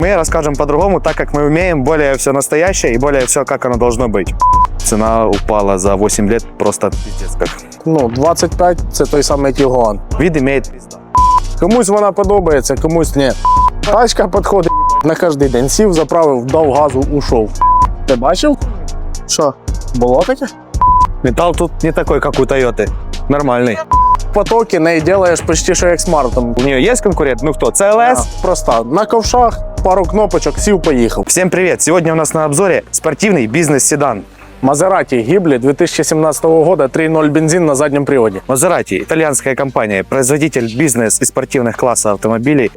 Мы расскажем по-другому, так как мы умеем более все настоящее и более все, как оно должно быть. Цена упала за 8 лет просто пиздец как. Ну, 25 це той самий Тігуан. Вид имеет пизда. Комусь вона подобається, комусь ні. Тачка підходить на кожен день. Сів, заправив, дав газу, ушов. Ти бачив? Що? Було таке? Металл тут не такой, как у Тойоты. Нормальный. Потоки неї робиш почти що як смартом. У нее есть конкурент? Ну кто? CLS? Проста. На ковшах, пару кнопочок, сів, поїхав. Всем привет! Сегодня у нас на обзоре спортивный бизнес-седан. Мазераті Гіблі 2017 года 3.0 бензин на заднем приводі. Мазерати – итальянская компания, производитель бизнес и спортивных классов автомобилей.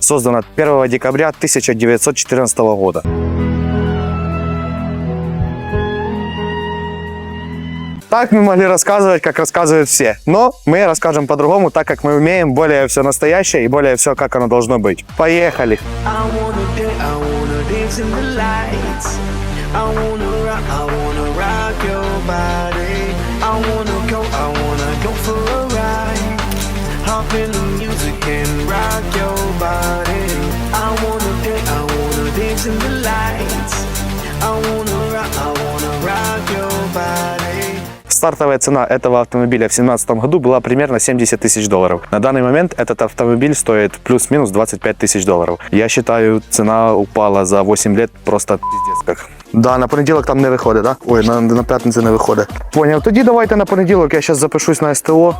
Создана 1 декабря 1914 года. Так мы могли рассказывать, как рассказывают все. Но мы расскажем по-другому, так как мы умеем более все настоящее и более все, как оно должно быть. Поехали! Hop in the music and rock your body. Стартовая цена этого автомобиля в 2017 году была примерно 70 тысяч долларов. На данный момент этот автомобиль стоит плюс-минус 25 тысяч долларов. Я считаю, цена упала за 8 лет просто пиздец как. Да, на понеділок там не виходить, да? Ой, на, на п'ятницю не виходить. Поняв. Тоді давайте на понеділок, я зараз запишусь на СТО.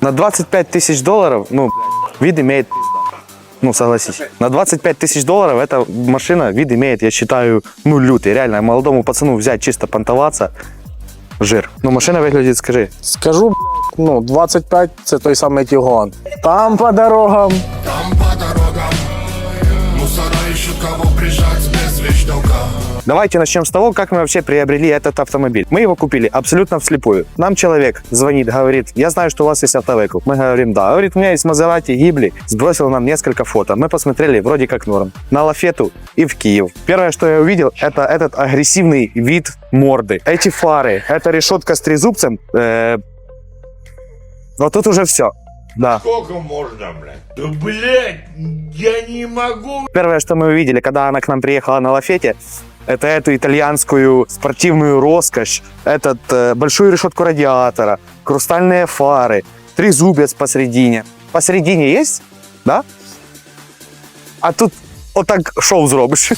На 25 тысяч долларов, ну, блядь, вид имеет пизда. Ну, согласись. На 25 тысяч долларов эта машина вид имеет, я считаю, ну, лютый. Реально, молодому пацану взять чисто понтоваться, жир. Ну, машина выглядит, скажи. Скажу, блядь, ну, 25 це той самий Тігуан. Там по дорогам. Там Давайте начнем с того, как мы вообще приобрели этот автомобиль. Мы его купили абсолютно вслепую. Нам человек звонит, говорит, я знаю, что у вас есть автовыкуп. Мы говорим, да. Говорит, у меня есть Мазерати Гибли. Сбросил нам несколько фото. Мы посмотрели, вроде как норм. На Лафету и в Киев. Первое, что я увидел, это этот агрессивный вид морды. Эти фары, эта решетка с трезубцем. э, вот тут уже все. Да. Сколько можно, блядь? Да, блядь, я не могу Первое, что мы увидели, когда она к нам приехала на Лафете, это эту итальянскую спортивную роскошь, этот э, большую решетку радиатора, хрустальные фары, трезубец посередине. Посередине есть? Да? А тут вот так шоу зробишь.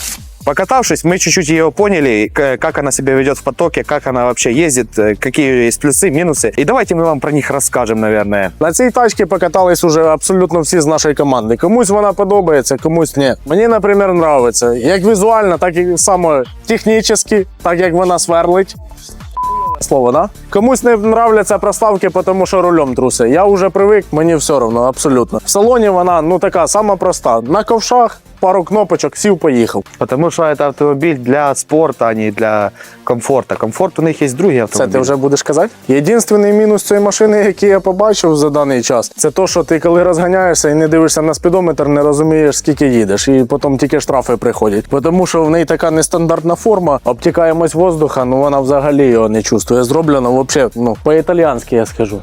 Покатавшись, мы чуть-чуть ее поняли, к- как она себя ведет в потоке, как она вообще ездит, э, какие ее есть плюсы, минусы. И давайте мы вам про них расскажем, наверное. На цій тачці покатались уже абсолютно всі з нашої команди. Комусь вона подобається, комусь ні. Мені, наприклад, подобається. Як візуально, так і саме технічно, так як вона сверлить. Слово, да? Комусь не нравляться проставки, тому що рулем труси. Я вже привик, мені все одно, абсолютно. В салоні вона ну така сама проста. На ковшах пару кнопочок, сів, поїхав. Потому что это автомобиль для спорта, а не для комфорта. Комфорт у них есть другие Це ти вже будеш казати? Єдиний мінус цієї машини, який я побачив за даний час, це то, що ти коли розганяєшся і не дивишся на спідометр, не розумієш, скільки їдеш, і потім тільки штрафи приходять. Тому що в неї така нестандартна форма, обтікаємось воздуха, ну вона взагалі його не чувствує. Зроблено взагалі, ну, по-італіянськи я скажу.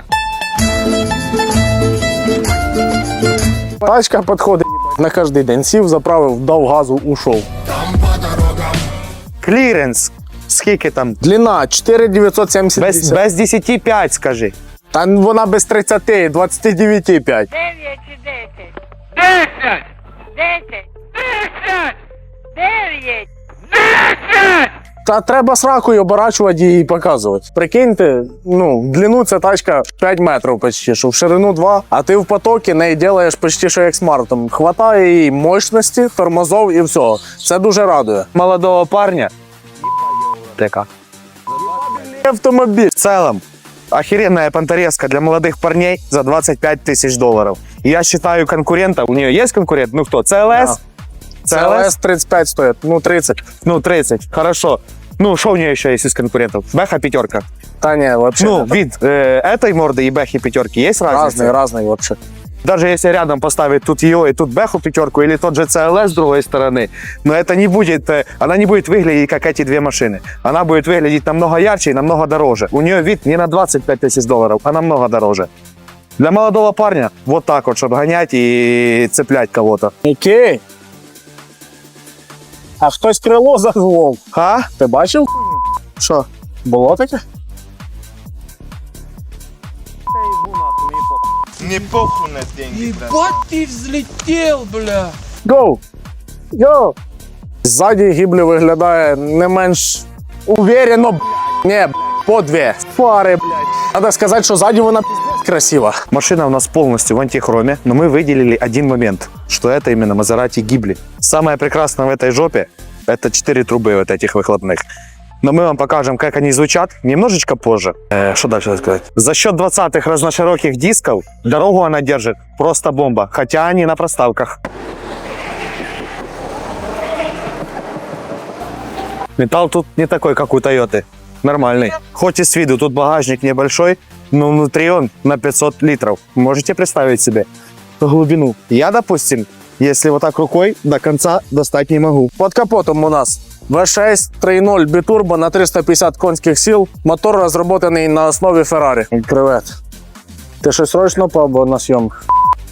Тачка підходить на кожний день сів, заправив, дав газу, ушов. Там по дорогам. Кліренс. Скільки там? Длина 4970. Без, без 10 5, скажи. Та вона без 30, 29 5. 9 чи 10? 10! 10! 10! 9! 10! Та треба сракою оборачувати і показувати. Прикиньте, ну, в длину ця тачка 5 метрів почти, що в ширину 2, а ти в потокі неї робиш почти що як смартом. Хватає її мощності, тормозов і все. Це дуже радує. Молодого парня. Така. Автомобіль. В целом, охеренная понторезка для молодых парней за 25 тысяч долларов. Я считаю конкурента, у нее есть конкурент? Ну кто, CLS? CLS 35 стоїть, ну 30. Ну 30, хорошо. Ну, что у нее еще есть из конкурентов? Бэха пятерка. Та ні, взагалі. Ну, вид э, этой морды и Бэхи пятерки есть разница? разний, разний взагалі. Даже если рядом поставить тут ее и тут Бэху пятерку или тот же CLS с другой стороны, но это не будет, э, она не будет выглядеть как эти две машины. Она будет выглядеть намного ярче и намного дороже. У нее вид не на 25 тысяч долларов, а намного дороже. Для молодого парня вот так вот, чтобы гонять и цеплять кого-то. Окей. А хтось крило зазвов. А? Ти бачив? Що? Було таке? Мне похуй на деньги, брат. Ебать ты взлетел, бля! Гоу! Йо! Ззаді гіблі виглядає не менш уверено, б***ь. Ні, б***ь, по дві. Фари, блядь. Надо сказати, що ззаді вона пиздець красива. Машина у нас полностью в антихроме, но мы выделили один момент, что это именно Мазерати Гибли. Самое прекрасное в этой жопе – это четыре трубы вот этих выхлопных. Но мы вам покажем, как они звучат немножечко позже. Э, что дальше сказать? За счет 20-х разношироких дисков дорогу она держит просто бомба, хотя они на проставках. Металл тут не такой, как у Тойоты. Нормальный. Хоть и с виду тут багажник небольшой, но внутри он на 500 литров. Можете представить себе глубину? Я, допустим, если вот так рукой до конца достать не могу. Под капотом у нас V6 3.0 бітурбо на 350 конських сил. Мотор розроблений на основі Ferrari. Привет. Ти щось срочно по на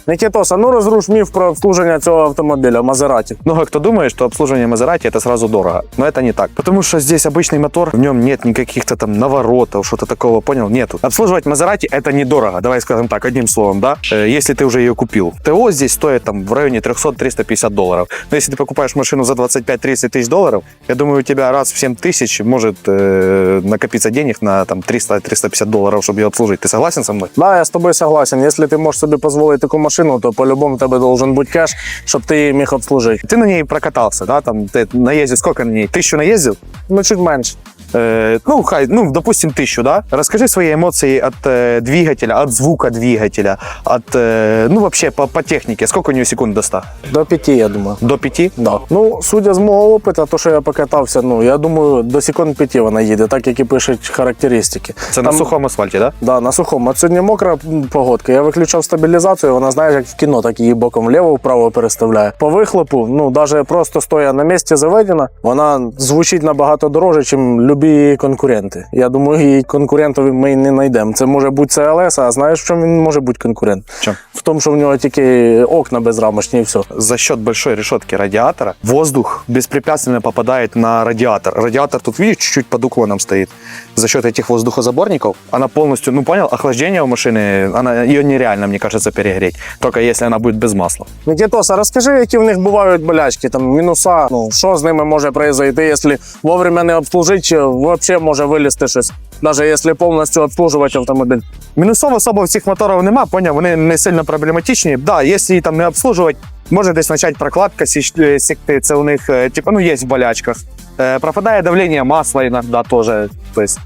зйомках? Нікітоса, ну розруш міф про обслуження цього автомобіля Мазераті. Много кто думает, что обслуживание Мазерати это сразу дорого. Но это не так. Потому что здесь обычный мотор, в нем нет никаких-то там наворотов, что-то такого, понял? Нету. Обслуживать Мазерати это недорого, давай скажем так, одним словом, да? Э, Если ты уже ее купил. ТО здесь стоит там в районе 300-350 долларов. Но если ты покупаешь машину за 25-30 тысяч долларов, я думаю, у тебя раз в 7 тысяч может э, накопиться денег на там 300-350 долларов, чтобы ее обслужить. Ты согласен со мной? Да, я з тобою согласен. Якщо ти можеш собі дозволити таку машину, то по-любому в тебе должен бути кеш, щоб ти її міг обслужити. Ты на ней прокатался, да? Там ты наездил, сколько на ней? Тысячу наездил? Ну, чуть менше. Э, ну, хай, ну, допустим, тысячу, да? Расскажи свои эмоции от э, двигателя, от звука двигателя, от, э, ну, вообще по, по технике. Сколько у нее секунд до 100? До п'яти, я думаю. До 5? Да. Ну, судя з мого опиту, то, що я покатався, ну, я думаю, до секунд п'яти вона їде, так як і пишуть характеристики. Это на сухом асфальте, да? Да, на сухому. От сьогодні мокра м, погодка. Я виключав стабілізацію, вона, знаєш, як в кіно, так її боком вліво-вправо переставляє. По вихлопу, ну, навіть просто стоя на місці заведена, вона звучить набагато дороже, ніж любі її конкуренти. Я думаю, її конкурентів ми не знайдемо. Це може бути CLS, а знаєш, в чому він може бути конкурент? В чому? В тому, що в нього тільки окна безрамочні і все. За счет большой решетки радиатора воздух беспрепятственно попадает на радиатор. Радиатор тут, видишь, чуть-чуть под уклоном стоит. За счет этих воздухозаборников она полностью, ну понял, охлаждение у машины, она, ее нереально, мне кажется, перегреть. Только если она будет без масла. Нікітоса, розкажи, які в них бувають болячки, там мінуса. Ну що з ними може произойти, якщо вовремя не обслужити, чи взагалі може вилізти щось, навіть якщо повністю обслужувати автомобіль. Мінусов особо в цих моторів нема, поняв, вони не сильно проблематичні. Да, якщо її там не обслужувати, може десь почати прокладка е, сікти, це у них, е, типу, ну, є в болячках. Е, Пропадає давлення масла іноді теж. То есть.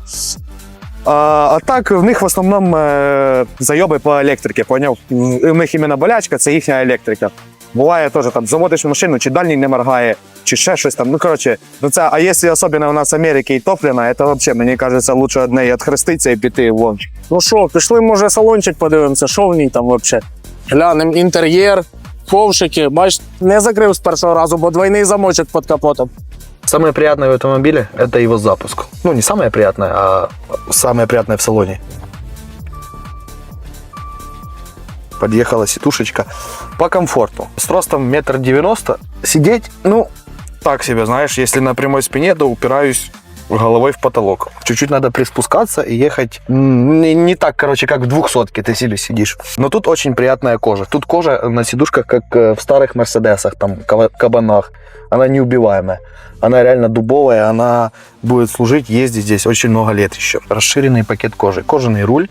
А, так в них в основному е, зайоби по електриці, поняв? У них іменно болячка, це їхня електрика. Буває теж там заводиш машину, чи дальній не моргає, чи ще щось там. Ну коротше, ну це, а якщо особливо у нас Америки і топлена, це взагалі, мені кажеться, лучше од неї відхреститися і піти вон. Ну що, пішли, може, салончик подивимося, що в ній там взагалі. Глянемо інтер'єр, ковшики. Бач, не закрив з першого разу, бо двойний замочок під капотом. Самое приятное в автомобиле – это его запуск. Ну, не самое приятное, а самое приятное в салоне. Подъехала сидушечка по комфорту. С ростом метр девяносто. Сидеть, ну, так себе, знаешь, если на прямой спине, то упираюсь головой в потолок. Чуть-чуть надо приспускаться и ехать не, не так, короче, как в двухсотке ты себе сидишь. Но тут очень приятная кожа. Тут кожа на сидушках, как э, в старых Мерседесах, там, кабанах. Она неубиваемая. Она реально дубовая, она будет служить, ездить здесь очень много лет еще. Расширенный пакет кожи. Кожаный руль,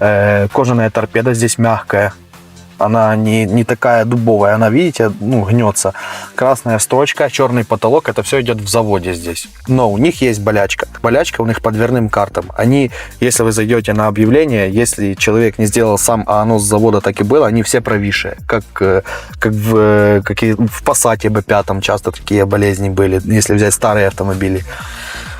э, кожаная торпеда здесь мягкая. Она не, не такая дубовая, она, видите, ну, гнется. Красная строчка, черный потолок, это все идет в заводе здесь. Но у них есть болячка. Болячка у них по дверным картам. Они, если вы зайдете на объявление, если человек не сделал сам, а оно с завода так и было, они все провисшие. Как, э, как, в, э, как и в Passat B5 часто такие болезни были, если взять старые автомобили.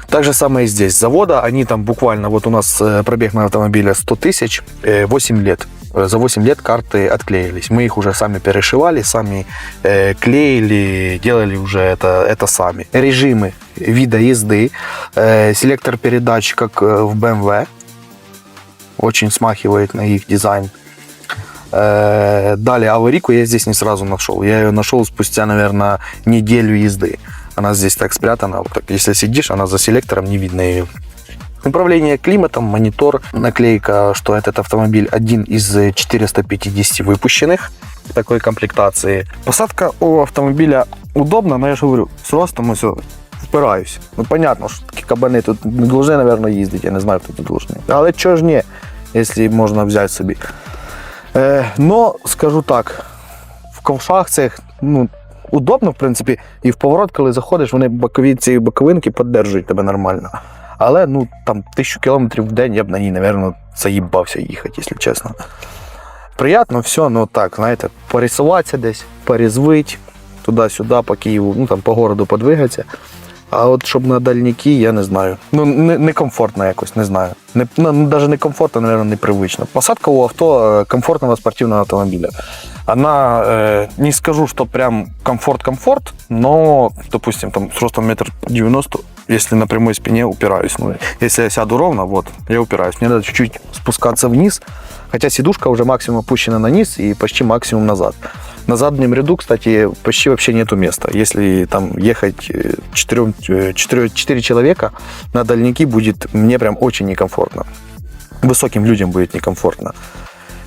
Так же самое и здесь. Завода они там буквально, вот у нас э, пробег на автомобиле 100 тысяч, э, 8 лет. За 8 лет карты отклеились. Мы их уже сами перешивали, сами э, клеили, делали уже это, это сами. Режимы вида езды, э, селектор передач, как э, в BMW, очень смахивает на их дизайн. Э, Далее аварийку я здесь не сразу нашел. Я ее нашел спустя, наверное, неделю езды. Она здесь так спрятана. Вот так, если сидишь, она за селектором, не видно ее. Управление климатом, монитор, наклейка, что этот автомобиль один из 450 выпущенных в такой комплектации. Посадка у автомобиля удобна, но я же говорю, с ростом все впираюсь. Ну, понятно, що такі кабани тут не должны, наверное, їздити, я не знаю, хто тут должны. Але чого ж ні, якщо можна взяти собі. Е, но, скажу так, в ковшах цих, ну, удобно, в принципі, і в поворот, коли заходиш, вони бокові ці боковинки піддержують тебе нормально. Але ну там тисячу кілометрів в день я б на ній, напевно, заїбався їхати, якщо чесно. Приятно, все, ну так, знаєте, порисуватися десь, порізвить туди-сюди, по Києву, ну там по городу подвигатися. А от щоб на дальніки, я не знаю. Ну, не, некомфортно якось, не знаю. Не, ну, навіть не комфортно, мабуть, непривично. Посадка у авто э, комфортного спортивного автомобиля. Она, э, не скажу, что прям комфорт-комфорт, но, допустим, там с ростом метр девяносто, если на прямой спине упираюсь. Ну, если я сяду ровно, вот, я упираюсь. Мне надо чуть-чуть спускаться вниз, хотя сидушка уже максимум опущена на низ и почти максимум назад. На заднем ряду, кстати, почти вообще нету места. Если там ехать 4, 4, 4 человека, на дальники будет мне прям очень некомфортно. Высоким людям будет некомфортно.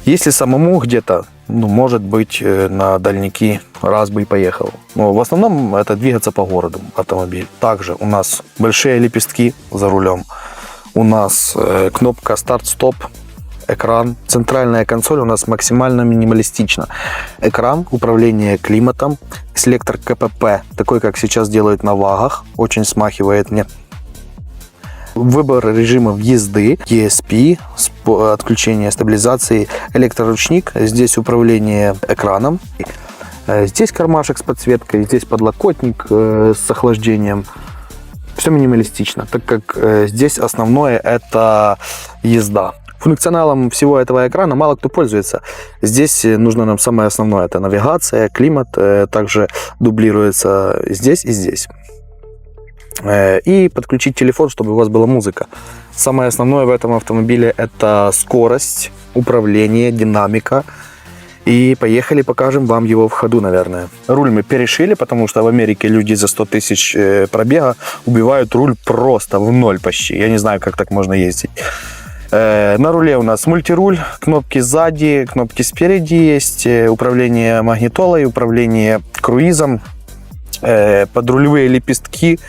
Если самому где-то, ну, может быть, э, на дальники раз бы и поехал. Но в основном это двигаться по городу автомобиль. Также у нас большие лепестки за рулем. У нас э, кнопка старт-стоп, экран. Центральная консоль у нас максимально минималистична. Экран, управление климатом, селектор КПП, такой, как сейчас делают на ВАГах, очень смахивает мне Выбор режимов езды, ESP, отключение стабилизации, электроручник, здесь управление экраном, Э, здесь кармашек с подсветкой, здесь подлокотник э, с охлаждением. Все минималистично, так как э, здесь основное это езда. Функционалом всего этого экрана мало кто пользуется. Здесь нужно нам самое основное, это навигация, климат, также дублируется здесь и здесь. Э, И подключить телефон, чтобы у вас была музыка. Самое основное в этом автомобиле это скорость, управление, динамика. И поехали, покажем вам его в ходу, наверное. Руль мы перешили, потому что в Америке люди за 100 тысяч э, пробега убивают руль просто в ноль почти. Я не знаю, как так можно ездить. Э, На руле у нас мультируль, кнопки сзади, кнопки спереди есть, управление магнитолой, управление круизом, подрулевые лепестки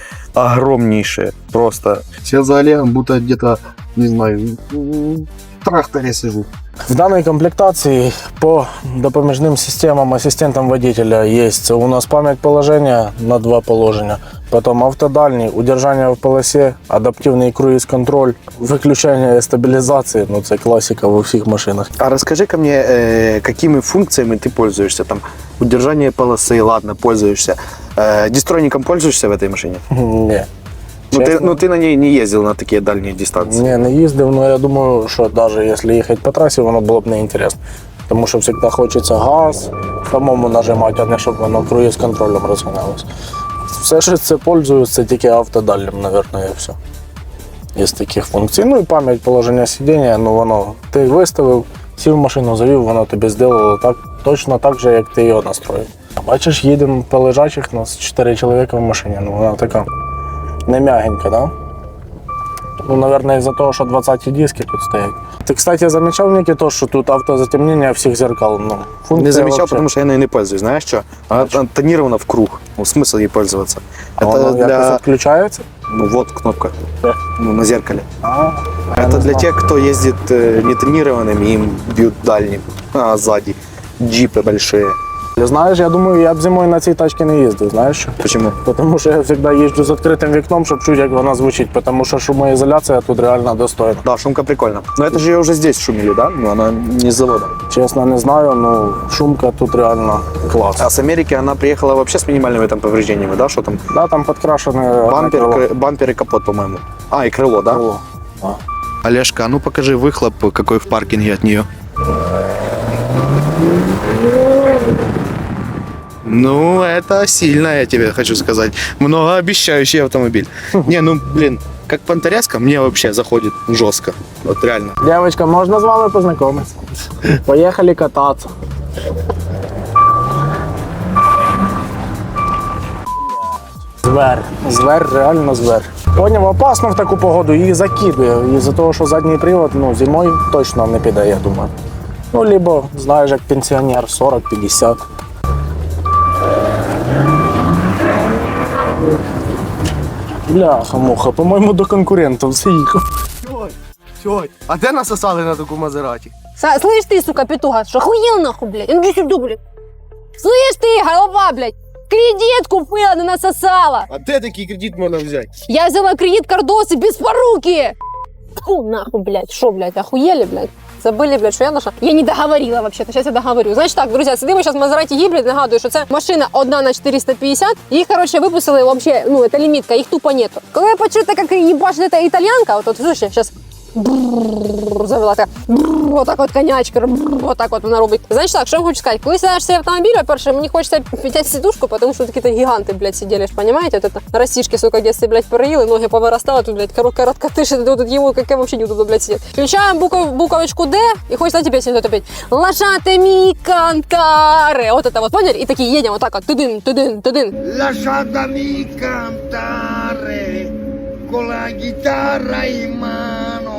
огромнейшие, просто. Я за Олегом будто где-то, не знаю, в тракторе сижу. В данной комплектации по допоміжним системам ассистентам водителя есть у нас память положения на два положения, потом автодальний, удержание в полосе, адаптивный круиз-контроль, выключение стабилизации, ну це классика во всех машинах. А расскажи ка мне, э, какими функциями ты пользуешься? Там удержание полосы, ладно, пользуешься. Э, дистроником пользуешься в этой машине? Не. Ну ты, Честно? ну ты на ней не ездил на такие дальние дистанции. Не, не їздив, але я думаю, що навіть якщо їхати по трасі, воно було б не інтересно. Тому що завжди хочеться газ самому нажимати, а не щоб воно круїз контролем розганялось. Все, що це пользуюсь, це тільки автодалем, мабуть, і все. Із таких функцій. Ну і пам'ять положення сидіння, ну воно ти виставив, сів в машину, завів, воно тобі зробило так, точно так же, як ти його настроїв. Бачиш, їдемо по лежачих, нас 4 чоловіка в машині, ну вона така не м'ягенька, да? Ну, наверное, из-за того, что 20 диски тут стоять. Ты, кстати, замечал, Ники, то, что тут автозатемнение всех зеркал? Ну, функция Не замечал, вообще- потому что я на ней не пользуюсь. Знаешь что? Она тон- тонирована в круг. Ну, смысл ей пользоваться. А Это воно якось для... відключається? Ну вот кнопка. Де? Ну, на зеркале. А, Это для тех, кто ездит э, нетонированными, им бьют дальним. А сзади джипы большие. Знаєш, я думаю, я б зимою на цій тачці не їздив, знаєш що? Почему? Тому що я завжди їжджу з відкритим вікном, щоб чути, як вона звучить, тому що шумоізоляція тут реально достойна. Да, шумка прикольно. Но это же ее уже здесь шумели, да? Ну, она не с завода. Чесно, не знаю, ну шумка тут реально клас. А с Америки она приехала вообще с минимальными там повреждениями, да? Что там? Да, там підкрашене Бампер, крило. кры- бампер и капот, по-моему. А, и крыло, да? Крило. Олежка, а ну покажи выхлоп, какой в паркинге от нее. Ну, это сильно, я тебе хочу сказать. Многообещающий автомобиль. Не, ну, блин, как понторезка мне вообще заходит жестко. Вот реально. Девочка, можна з вами познайомитися? Поїхали кататися. Звер. Звер, реально звер. Поняв, опасно в таку погоду, її закидує. І за того, що задній привод ну, зимою точно не піде, я думаю. Ну, либо, знаєш, як пенсіонер 40-50. Бляха, муха, по-моєму, до конкурентів заїхав. Теть, а де насосали на таку Мазераті? Са- Слышь ты, сука, петуха, что охуел нахуй, блядь? Ну, сюда, блядь. Слышь ты, голова, блядь, кредит купила, не насосала. А де такий кредит можна взяти? Я взяла кредит кардосы без поруки. Фу, нахуй, блядь, шо, блядь, охуели, блядь? Забыли, блядь, що я наша? Я не договорила вообще-то, сейчас я договорю. Значить так, друзі, сидимо зараз в Мазераті гібрид, нагадую, що це машина одна на 450. Їх, короче, випустили вообще, ну, це лімітка, їх тупо нету. Коли я почула, як їбашить ця італіянка, от, от, слушай, зараз завела бррр, отак от конячка, отак от вона робить. Знаєш так, що я хочу сказати? Коли сідаєш в автомобіль, по-перше, мені хочеться підняти сідушку, тому що такі гіганти, блядь, сиділи, ж, понимаете? Вот это растишки, сука, детстве, блядь, переїли, ноги повиростали, тут, блядь, коротка короткотиші, тут йому, яке вообще неудобно, блядь, сидіти. Включаємо букв, буковочку Д, і хочеться тебе сидіти опять. Лошатими кантаре. Вот это вот, поняли? І такі їдемо, отак от, тудин, тудин, тудин. Lasciatemi cantare con la chitarra in mano.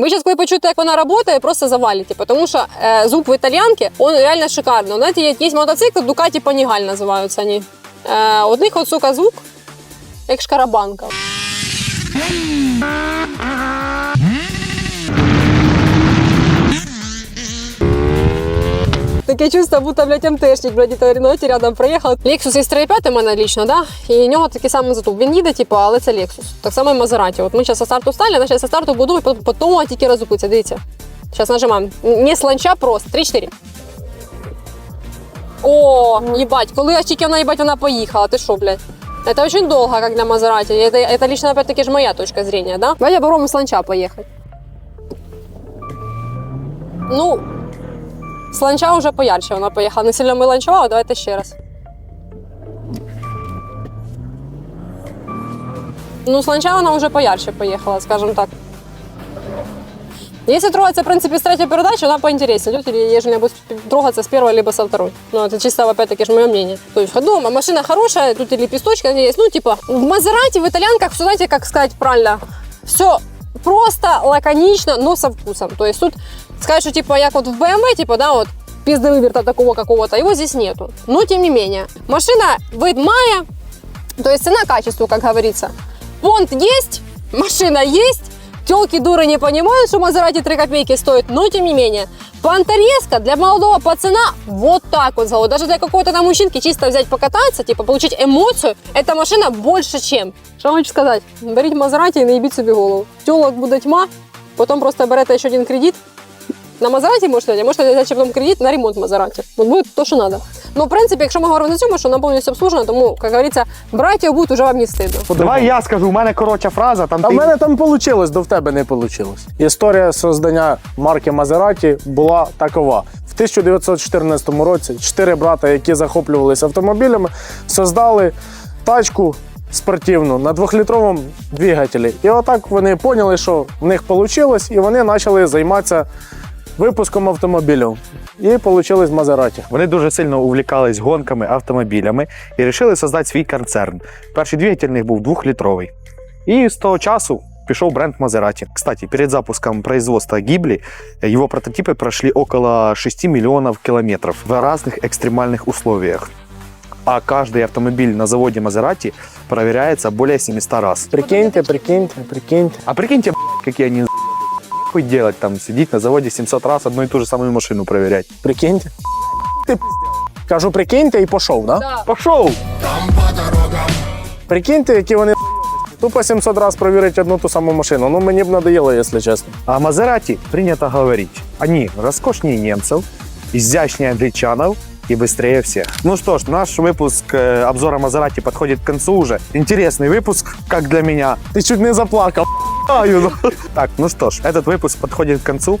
Ви зараз, коли почуєте, як вона працює, просто завалите, тому що э, звук в італіянки, он реально шикарний. Знаєте, є, є мотоцикл, Ducati Панігаль називаються вони. Э, у них от, сука, звук, як шкарабанка. Таке чувство, будто, блядь, МТшник, блядь, это Ренойті рядом проїхав. Lexus X35 у мене лично, да? І у нього такий самий затуп. Він їде, типу, але це Lexus. Так само і Maserati. От ми зараз со старту стали, вона зараз со старту будує, потім, потім тільки розупиться. Дивіться. Зараз нажимаємо. Не с ланча просто. 3-4. О, їбать, коли аж тільки вона, їбать, вона поїхала. Ти що, блядь? Это очень долго, как для Мазерати. Это, это лично, опять-таки, же моя точка зрения, да? Давайте попробуем с ланча поехать. Ну, з ланча вже поярче вона поїхала. Не сильно ми ланчували, давайте ще раз. Ну, з ланча вона вже поярче поїхала, скажімо так. Если трогаться, в принципе, с третьей передачи, она поинтереснее идет, или ежели будет трогаться с первой, либо со второй. Ну, это чисто, опять-таки, же мое мнение. То есть, ходу, машина хорошая, тут и лепесточки есть. Ну, типа, в Мазерате, в итальянках, все, знаете, как сказать правильно, все просто, лаконично, но со вкусом. То есть, тут сказать, что, типа, як вот в BMW, типа, да, вот, пиздовыверта такого какого-то, его здесь нету. Но, тем не менее, машина вид мая, то есть, цена качеству, как говорится. Понт есть, машина есть, Телки дуры не понимают, что Мазерати 3 копейки стоит, но тем не менее. Понторезка для молодого пацана вот так вот зовут. Даже для какого-то там мужчинки чисто взять покататься, типа получить эмоцию, эта машина больше чем. Що хочу сказати? Беріть Мазераті і не їбіть собі голову. Тьолок буде тьма, потім просто берете ще один кредит. На Мазераті можете взяти, можете взяти потім кредит на ремонт Мазераті. От буде то, що треба. Ну, в принципі, якщо ми говоримо на цьому, що вона повністю обслужена, тому, як говориться, брати його буде вже вам не стидно. Давай я скажу, у мене коротша фраза, там А в ти... мене там вийшло, до в тебе не вийшло. Історія создання марки Мазераті була такова. В 1914 році чотири брата, які захоплювалися автомобілями, создали тачку спортивну на двохлітровому двигателі. І отак вони поняли, що в них вийшло, і вони почали займатися випуском автомобілів. І вийшло Мазераті. Вони дуже сильно увлікались гонками, автомобілями і вирішили создати свій концерн. Перший двигатель в них був двохлітровий. І з того часу пішов бренд Maserati. Кстати, перед запуском производства Гибли его прототипы прошли около 6 миллионов километров в разных экстремальных условиях. А каждый автомобиль на заводе Maserati проверяется более 700 раз. Прикиньте, прикиньте, прикиньте. А прикиньте, какие они хуй делать там, сидеть на заводе 700 раз одну и ту же самую машину проверять. Прикиньте. Ти пиздец. Кажу, прикиньте і пішов, да? Да. Пошел! Там по дорогам Прикиньте, які вони тупо 700 раз провірять одну ту саму машину. Ну мені б надоело, якщо чесно. А Мазерати принято говорить, они роскошнее немцев, изящнее англичанов и быстрее всех. Ну что ж, наш выпуск э, обзора Мазерати подходит к концу уже. Интересный выпуск, как для меня. Ти чуть не заплакав. знаю. ну. Так, ну что ж, этот выпуск подходит к концу.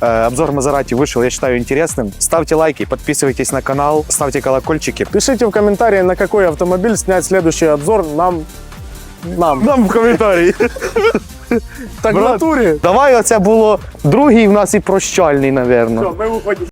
Э, Обзор Мазерати вышел, я считаю, интересным. Ставьте лайки, подписывайтесь на канал, ставьте колокольчики. Пишите в комментарии, на какой автомобиль снять следующий обзор нам. Нам. Нам в коментарі. Так в Брат. натурі. Давай оце було другий в нас і прощальний, напевно. Ми виходимо.